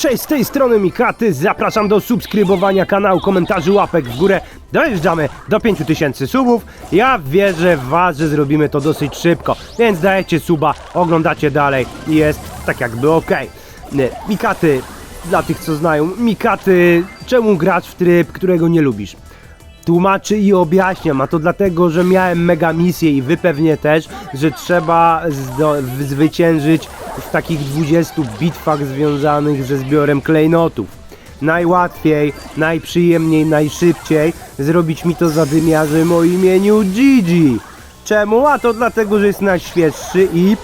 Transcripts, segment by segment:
Cześć, z tej strony Mikaty, zapraszam do subskrybowania kanału, komentarzy, łapek w górę. Dojeżdżamy do 5000 subów. Ja wierzę w was, że zrobimy to dosyć szybko, więc dajecie suba, oglądacie dalej i jest tak jakby ok. Mikaty, dla tych co znają, Mikaty, czemu grać w tryb, którego nie lubisz? Tłumaczy i objaśniam, a to dlatego, że miałem mega misję i wy pewnie też, że trzeba zwyciężyć w takich 20 bitwach związanych ze zbiorem klejnotów. Najłatwiej, najprzyjemniej, najszybciej zrobić mi to zadymiarzem o imieniu Gigi. Czemu? A to dlatego, że jest najświeższy i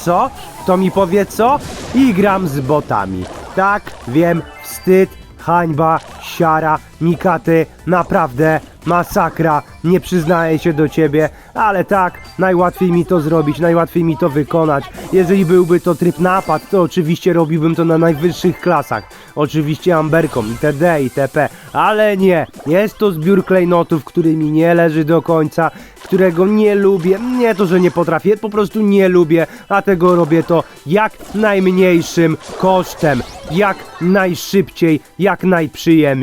co? To mi powie co? I gram z botami. Tak, wiem, wstyd, hańba, siara, mikaty, naprawdę masakra, nie przyznaję się do ciebie, ale tak, najłatwiej mi to zrobić, najłatwiej mi to wykonać. Jeżeli byłby to tryb napad, to oczywiście robiłbym to na najwyższych klasach. Oczywiście amberką, itd., itp., ale nie, jest to zbiór klejnotów, który mi nie leży do końca, którego nie lubię, nie to, że nie potrafię, po prostu nie lubię, a tego robię to jak najmniejszym kosztem, jak najszybciej, jak najprzyjemniej,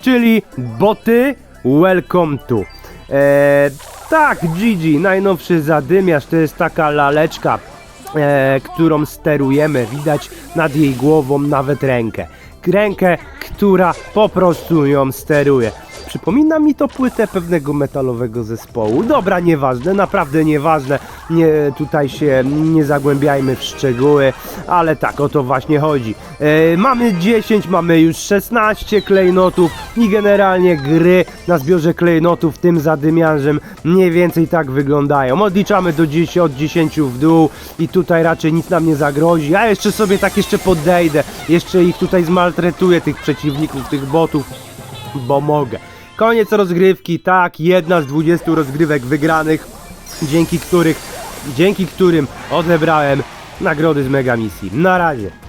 czyli boty welcome to. Eee, tak, Gigi, najnowszy zadymiarz, to jest taka laleczka, e, którą sterujemy, widać nad jej głową nawet rękę. Rękę, która po prostu ją steruje. Przypomina mi to płytę pewnego metalowego zespołu. Dobra, nieważne, naprawdę nieważne. Nie, tutaj się nie zagłębiajmy w szczegóły, ale tak o to właśnie chodzi. E, mamy 10, mamy już 16 klejnotów i generalnie gry na zbiorze klejnotów tym zadymiarzem mniej więcej tak wyglądają. Odliczamy do 10, od 10 w dół i tutaj raczej nic nam nie zagrozi. Ja jeszcze sobie tak jeszcze podejdę, jeszcze ich tutaj zmaltretuję, tych przeciwników, tych botów bo mogę. Koniec rozgrywki, tak, jedna z 20 rozgrywek wygranych, dzięki których, dzięki którym odebrałem nagrody z mega misji. Na razie.